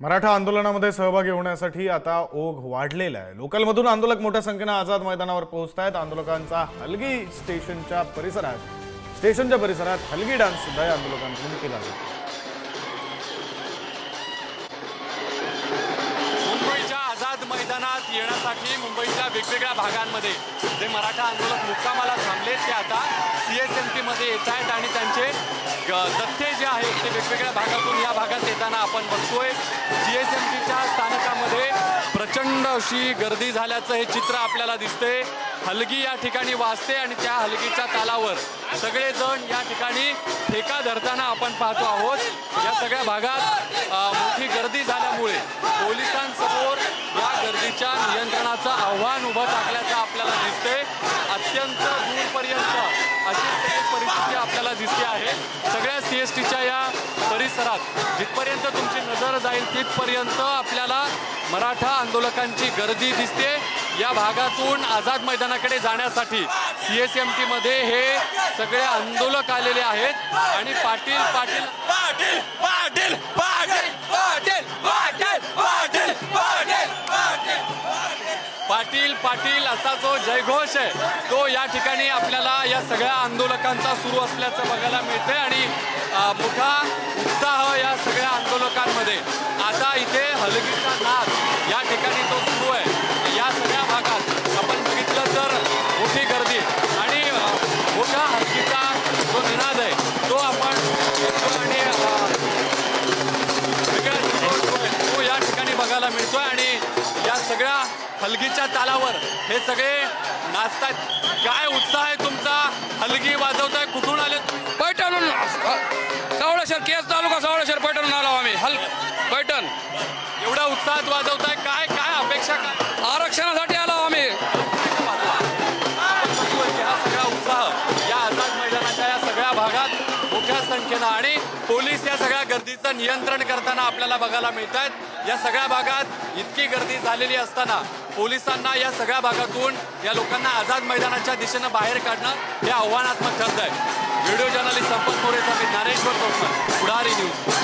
मराठा आंदोलनामध्ये सहभागी होण्यासाठी आता ओघ वाढलेला आहे. लोकलमधून आंदोलक मोठ्या संख्येनं आझाद मैदानावर पोहोचत आहेत आंदोलकांचा हलगी स्टेशनच्या परिसरात स्टेशनच्या परिसरात हलगी डान्स सुद्धा या आंदोलकांकडून केला जातो. भागांमध्ये जे मराठा आंदोलक मुक्कामाला थांबले ते आता सी एस एम टीमध्ये येत आहेत आणि त्यांचे तथ्य जथ्थे जे आहेत ते वेगवेगळ्या भागातून या भागात येताना आपण बघतोय. सी एस एम टीच्या स्थानकामध्ये प्रचंड अशी गर्दी झाल्याचं हे चित्र आपल्याला दिसते हलगी या ठिकाणी वाजते आणि त्या हलगीच्या तालावर सगळेजण या ठिकाणी ठेका धरताना आपण पाहतो आहोत. या सगळ्या भागात मोठी गर्दी झाल्यामुळे पोलिसांसमोर या गर्दीच्या नियंत्रणाचा आव्हान उभं टाकल्याचं आपल्याला दिसते अत्यंत दूरपर्यंत अशी परिस्थिती आपल्याला दिसते आहे. सगळ्या सी एस टीच्या या परिसरात जिथपर्यंत तुमची नजर जाईल तिथपर्यंत आपल्याला मराठा आंदोलकांची गर्दी दिसते. या भागातून आझाद मैदानाकडे जाण्यासाठी सी एस एम टीमध्ये हे सगळे आंदोलक आलेले आहेत. आणि पाटील पाटील पाटील पाटील पाटील पाटील पाटील पाटील पाटील असा जो जयघोष आहे तो या ठिकाणी आपल्याला या सगळ्या आंदोलकांचा सुरू असल्याचं बघायला मिळतंय आणि मोठा उत्साह या सगळ्या आंदोलकांमध्ये. आता इथे हलगीचा नाद या ठिकाणी तो सुरू आहे. या सगळ्या भागात आपण बघितलं तर मोठी गर्दी आणि मोठा हलगीचा जो निनाद आहे तो आपण आणि तो या ठिकाणी बघायला मिळतोय आणि या सगळ्या हलगीच्या तालावर. हे सगळे नाचतात काय उत्साह आहे तुमचा? हलगी वाजवताय. कुठून आले? तुम्ही? पैठणहून सावळेश्वर केस तालुका सावळेश्वर पैठणहून आलो आम्ही. हल पैठण. एवढ्या उत्साहात वाजवताय. काय काय अपेक्षा काय? आरक्षणासाठी आलो आम्ही. हा सगळा उत्साह या आझाद मैदानाच्या या सगळ्या भागात मोठ्या संख्येनं आणि पोलीस या सगळ्या गर्दीचं नियंत्रण करताना आपल्याला बघायला मिळत आहेत या सगळ्या भागात इतकी गर्दी झालेली असताना पोलिसांना या सगळ्या भागातून या लोकांना आझाद मैदानाच्या दिशेनं बाहेर काढणं हे आव्हानात्मक ठरत आहे व्हिडिओ जर्नलिस्ट संपत मोरे समित ज्ञानेश्वर चौकमल पुढारी न्यूज.